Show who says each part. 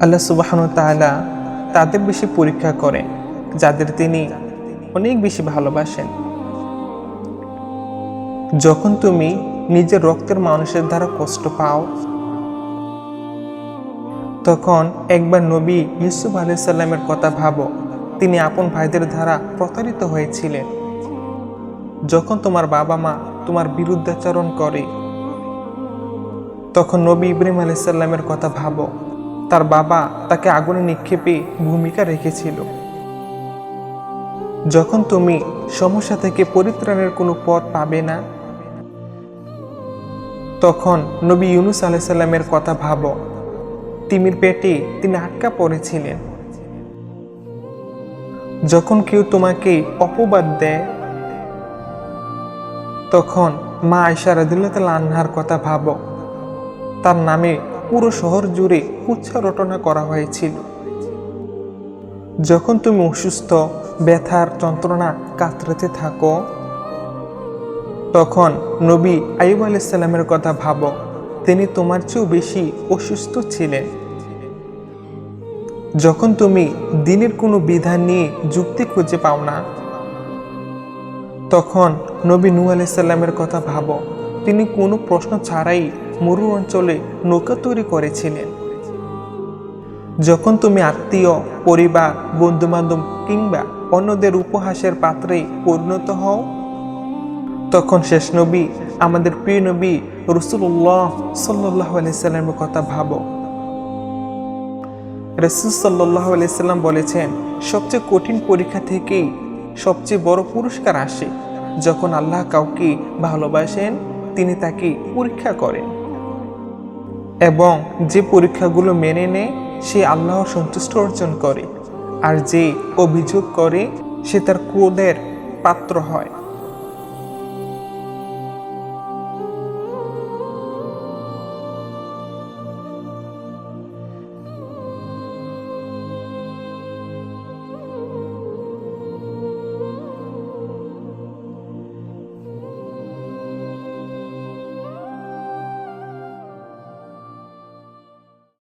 Speaker 1: আল্লাহ সুবাহন তাআলা তাদের বেশি পরীক্ষা করেন, যাদের তিনি অনেক বেশি ভালোবাসেন। যখন তুমি নিজের রক্তের মানুষের দ্বারা কষ্ট পাও, তখন একবার নবী ইউসুফ আলাইসাল্লামের কথা ভাবো, তিনি আপন ভাইদের দ্বারা প্রতারিত হয়েছিলেন। যখন তোমার বাবা মা তোমার বিরুদ্ধাচরণ করে, তখন নবী ইব্রাহিম আলাইসাল্লামের কথা ভাবো তার বাবা তাকে আগুনে নিক্ষেপে ভূমিকা রেখেছিল। যখন তুমি সমস্যা থেকে পরিত্রাণের কোনো পথ পাবে না, তখন নবী ইউনুস আলাইসাল্লামের কথা ভাবো। তিমির পেটে তিনি আটকা পড়েছিলেন। যখন কেউ তোমাকে অপবাদ দেয়, তখন মা আয়সা রাদিল্লাহ আনহার কথা ভাবো। তার নামে পুরো শহর জুড়ে উচ্ছা রটনা করা হয়েছিল। যখন তুমি অসুস্থ, ব্যথার যন্ত্রণা কাতরাতে থাকো, তখন নবী আইব আলাইসাল্লামের কথা ভাবো, তিনি তোমার চেয়েও বেশি অসুস্থ ছিলেন। যখন তুমি দিনের কোনো বিধান নিয়ে যুক্তি খুঁজে পাও না, তখন নবী নূ আলাইসাল্লামের কথা ভাবো তিনি কোনো প্রশ্ন ছাড়াই মরু অঞ্চলে নৌকা তৈরি করেছিলেন। যখন তুমি আত্মীয়, পরিবার, বন্ধুবান্ধব কিংবা অন্যদের উপহাসের পাত্রে পরিণত হও, তখন শেষ নবী, আমাদের প্রিয় নবী রসুল্লাহ সাল্লাহ আলাইসাল্লামের কথা ভাবো। রসুল সাল্লাহ আলাইসাল্লাম বলেছেন, সবচেয়ে কঠিন পরীক্ষা থেকেই সবচেয়ে বড় পুরস্কার আসে। যখন আল্লাহ কাউকে ভালোবাসেন তিনি তাকে পরীক্ষা করেন এবং যে পরীক্ষাগুলো মেনে নেয়, সে আল্লাহ সন্তুষ্ট অর্জন করে। আর যে অভিযোগ করে, সে তার ক্রোধের পাত্র হয়।